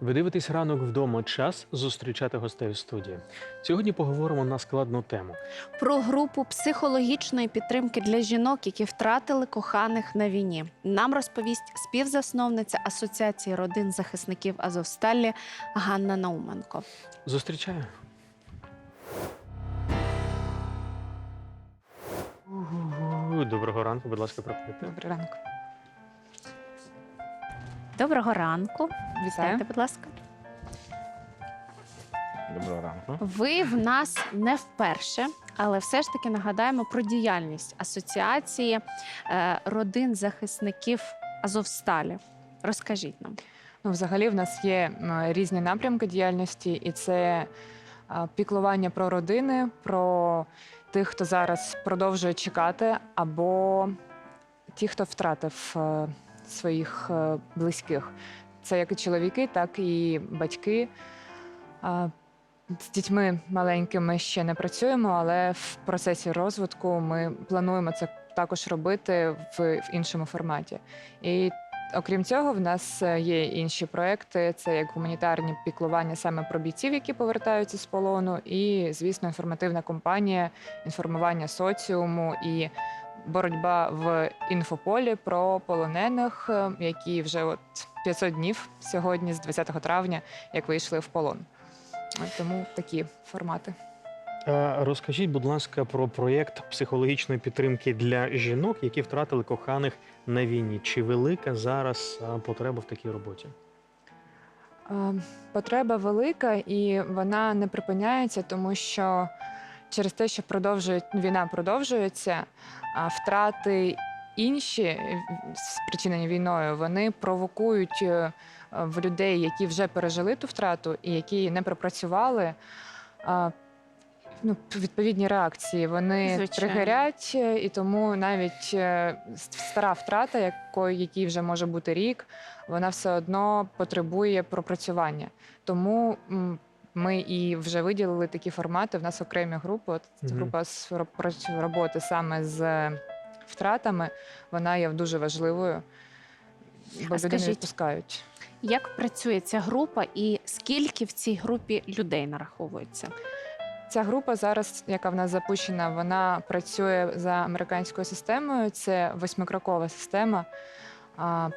Ви дивитесь ранок вдома. Час зустрічати гостей у студії. Сьогодні поговоримо на складну тему. про групу психологічної підтримки для жінок, які втратили коханих на війні. Нам розповість співзасновниця Асоціації родин захисників Азовсталі Ганна Науменко. Зустрічаю. Угу. Доброго ранку, будь ласка, проходьте. Добрий ранок. Доброго ранку. Вітаю. Вітайте, будь ласка. Доброго ранку. Ви в нас не вперше, але все ж таки нагадаємо про діяльність Асоціації е, родин захисників Азовсталі. Розкажіть нам. Ну, взагалі, в нас є м, різні напрямки діяльності, і це а, піклування про родини, про тих, хто зараз продовжує чекати, або ті, хто втратив е, своїх е, близьких. Це як і чоловіки, так і батьки. З дітьми маленькими ще не працюємо, але в процесі розвитку ми плануємо це також робити в, в іншому форматі. І Окрім цього, в нас е, є інші проекти. Це як гуманітарні піклування саме про бійців, які повертаються з полону, і звісно, інформативна кампанія, інформування соціуму і боротьба в інфополі про полонених, е, які вже от 500 днів сьогодні, з 20 травня, як вийшли в полон. Тому такі формати. Е, Розкажіть, будь ласка, про проєкт психологічної підтримки для жінок, які втратили коханих на війні. Чи велика зараз е, потреба в такій роботі? Е, Потреба велика і вона не припиняється, тому що через те, що продовжує війна продовжується, втрати інші е, спричинені війною, вони провокують е, в людей, які вже пережили ту втрату і які не пропрацювали. Ну, відповідні реакції вони Звичайно. тригерять, е, і тому навіть е, стара втрата, якої якій вже може бути рік, вона все одно потребує пропрацювання. Тому ми і вже виділили такі формати. В нас окремі групи. От Мгм. група з ро- роботи саме з е, втратами, вона є дуже важливою, бо А люди скажіть, не відпускають. Як працює ця група і скільки в цій групі людей нараховується? Ця група зараз, яка в нас запущена, вона працює за американською системою. Це восьмикрокова система. А,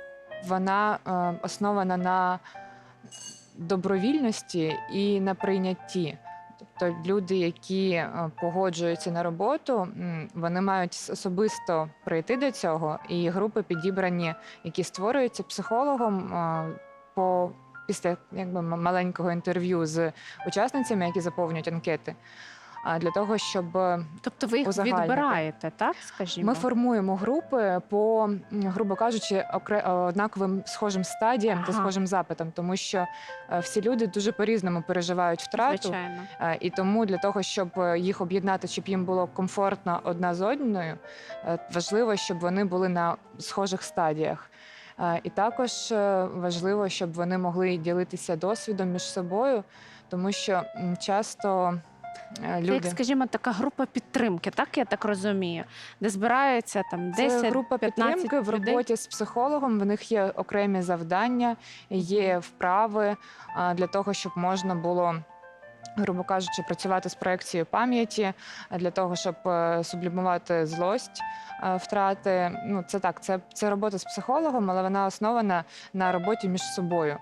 Вона е, основана на добровільності і на прийнятті. Тобто люди, які е, погоджуються на роботу, вони мають особисто прийти до цього, і групи підібрані, які створюються психологом е, по після якби маленького інтерв'ю з учасницями, які заповнюють анкети. А для того, щоб е, Тобто ви їх Узагальнити. відбираєте, так? Скажімо, ми формуємо групи по, грубо кажучи, окре- е, однаковим схожим стадіям та схожим запитам, тому що е, всі люди дуже по-різному переживають втрату. звичайно. І тому для того, щоб їх об'єднати, щоб їм було комфортно одна з одною, важливо, щоб вони були на схожих стадіях. І також важливо, щоб вони могли ділитися досвідом між собою, тому що часто Це, як, скажімо, така група підтримки, так я так розумію, де збираються там 10 Це група 15 підтримки в роботі з психологом. В них є окремі завдання, є вправи для того, щоб можна було. Грубо кажучи, працювати з проекцією пам'яті для того, щоб е, сублімувати злость е, втрати. Ну це так, це, це робота з психологом, але вона основана на роботі між собою.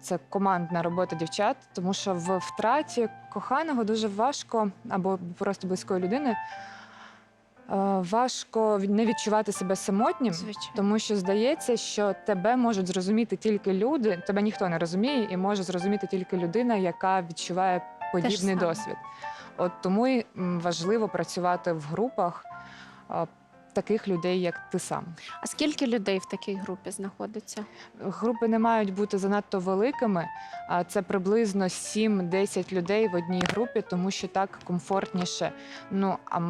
Це командна робота дівчат, тому що в втраті коханого дуже важко або просто близької людини. е, Важко не відчувати себе самотнім, Звичайно. тому що здається, що тебе можуть зрозуміти тільки люди, тебе ніхто не розуміє, і може зрозуміти тільки людина, яка відчуває подібний досвід. От тому і важливо працювати в групах таких людей, як ти сам. А скільки людей в такій групі знаходиться? Групи не мають бути занадто великими, а це приблизно 7-10 людей в одній групі, тому що так комфортніше. Ну а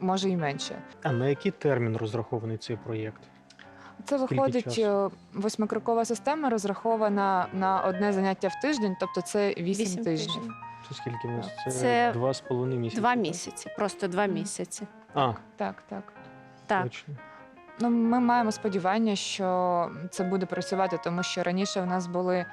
може і менше. А на який термін розрахований цей проєкт? Це виходить е, восьмикрокова система, розрахована на одне заняття в тиждень, тобто це 8, Вісім тижнів. тижнів. Це скільки місяців? Це, Це два з половиною місяці. Два місяці, просто два місяці. А, Так, так. Так. точно. Ну, ми маємо сподівання, що це буде працювати, тому що раніше в нас були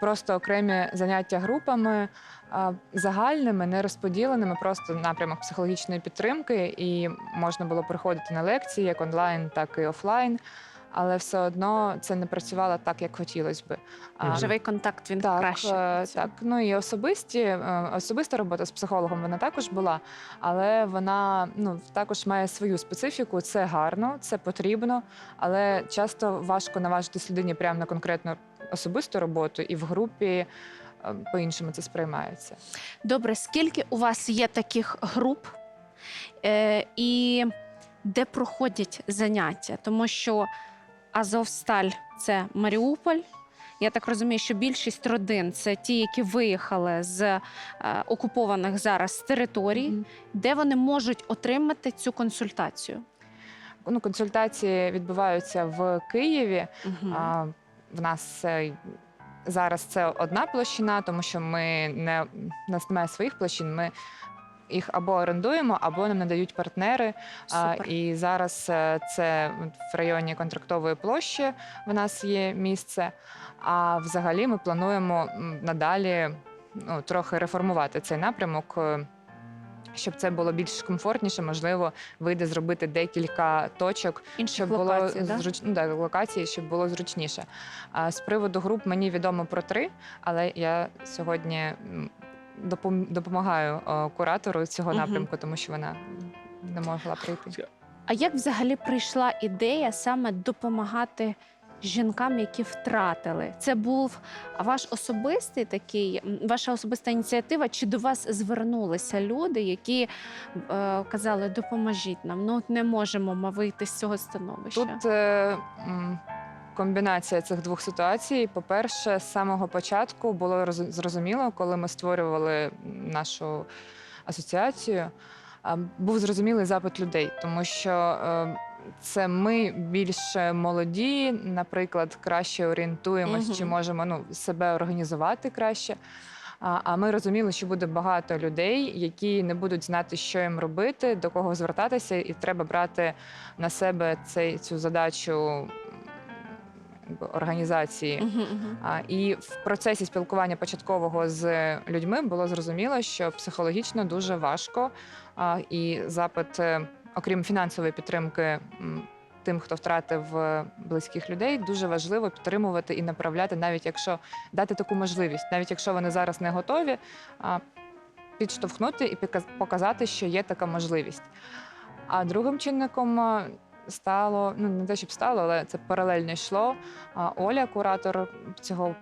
просто окремі заняття групами а, загальними, не розподіленими, просто напрямок психологічної підтримки, і можна було приходити на лекції як онлайн, так і офлайн. Але все одно це не працювало так, як хотілося би. А, Живий контакт він так, краще. е, працює. так. Ну і особисті, е, особиста робота з психологом вона також була, але вона ну, також має свою специфіку. Це гарно, це потрібно, але часто важко наважитись людині прямо на конкретну особисту роботу, і в групі е, по-іншому це сприймається. Добре, скільки у вас є таких груп е, і де проходять заняття? Тому що Азовсталь це Маріуполь. Я так розумію, що більшість родин це ті, які виїхали з е, окупованих зараз територій, Мгм. де вони можуть отримати цю консультацію. Ну, консультації відбуваються в Києві. Мгм. А, в нас е, зараз це одна площина, тому що ми не у нас немає своїх площин. Ми їх або орендуємо, або нам надають партнери. Супер. і зараз е, це в районі контрактової площі в нас є місце. А взагалі ми плануємо надалі ну, трохи реформувати цей напрямок. е, Щоб це було більш комфортніше, можливо, вийде зробити декілька точок Інших щоб було локацій, да? ну, да, локації, щоб було зручніше. А з приводу груп мені відомо про три, але я сьогодні. Допомагаю о, куратору цього напрямку, тому що вона не могла прийти. А як взагалі прийшла ідея саме допомагати жінкам, які втратили? Це був ваш особистий такий, ваша особиста ініціатива? Чи до вас звернулися люди, які е, казали, допоможіть нам? Ну от не можемо ми вийти з цього становища. Тут е, комбінація цих двох ситуацій. По-перше, з самого початку було роз- зрозуміло, коли ми створювали нашу асоціацію, був зрозумілий запит людей, тому що е, це ми більш молоді, наприклад, краще орієнтуємось, Мгм. чи можемо ну, себе організувати краще. А ми розуміли, що буде багато людей, які не будуть знати, що їм робити, до кого звертатися, і треба брати на себе цей, цю задачу організації. Мгм, мгм. А, і в процесі спілкування початкового з людьми було зрозуміло, що психологічно дуже важко, а, і запит, е, окрім фінансової підтримки. Тим, хто втратив е, близьких людей, дуже важливо підтримувати і направляти, навіть якщо дати таку можливість, навіть якщо вони зараз не готові, підштовхнути і показати, що є така можливість. А другим чинником е, стало ну не те, щоб стало, але це паралельно йшло. А Оля, куратор цього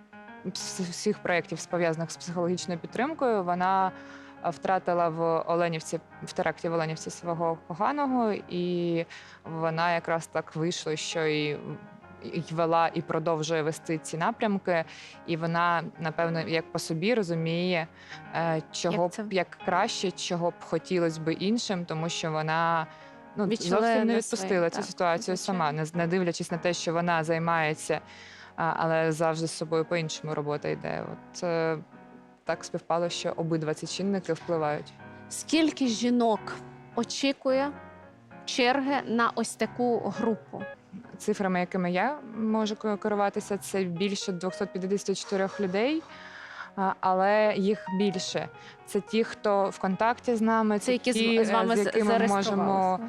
всіх проєктів, пов'язаних з психологічною підтримкою, вона втратила в Оленівці в теракті в Оленівці свого коханого, і вона якраз так вийшло, що і. І вела і продовжує вести ці напрямки, і вона напевно як по собі розуміє, е, чого Як б як краще, чого б хотілося б іншим, тому що вона ну Відчула зовсім не відпустила цю так, ситуацію сама, не, не дивлячись на те, що вона займається, а, але завжди з собою по-іншому робота йде. От е, так співпало, що обидва ці чинники впливають. Скільки жінок очікує черги на ось таку групу? Цифрами, якими я можу ке- керуватися, це більше 254 людей. Але їх більше. Це ті, хто в контакті з нами, Це які з- ті, з е, вами з з- якими ми можемо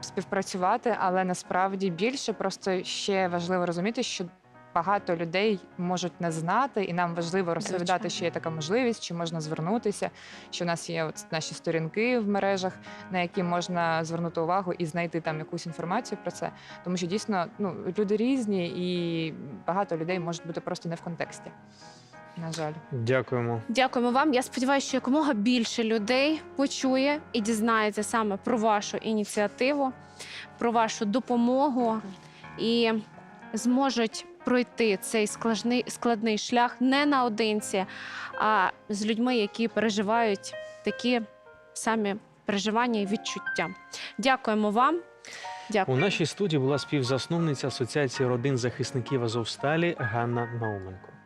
співпрацювати, але насправді більше. Просто ще важливо розуміти, що багато людей можуть не знати, і нам важливо розповідати, Звичайно. що є така можливість, чи можна звернутися, що у нас є от наші сторінки в мережах, на які можна звернути увагу і знайти там якусь інформацію про це. Тому що дійсно ну, люди різні, і багато людей можуть бути просто не в контексті. На жаль. Дякуємо. Дякуємо вам. Я сподіваюся, що якомога більше людей почує і дізнається саме про вашу ініціативу, про вашу допомогу і зможуть пройти цей складний, складний шлях не наодинці, а з людьми, які переживають такі самі переживання і відчуття. Дякуємо вам. Дякую. У нашій студії була співзасновниця Асоціації родин захисників Азовсталі Ганна Науменко.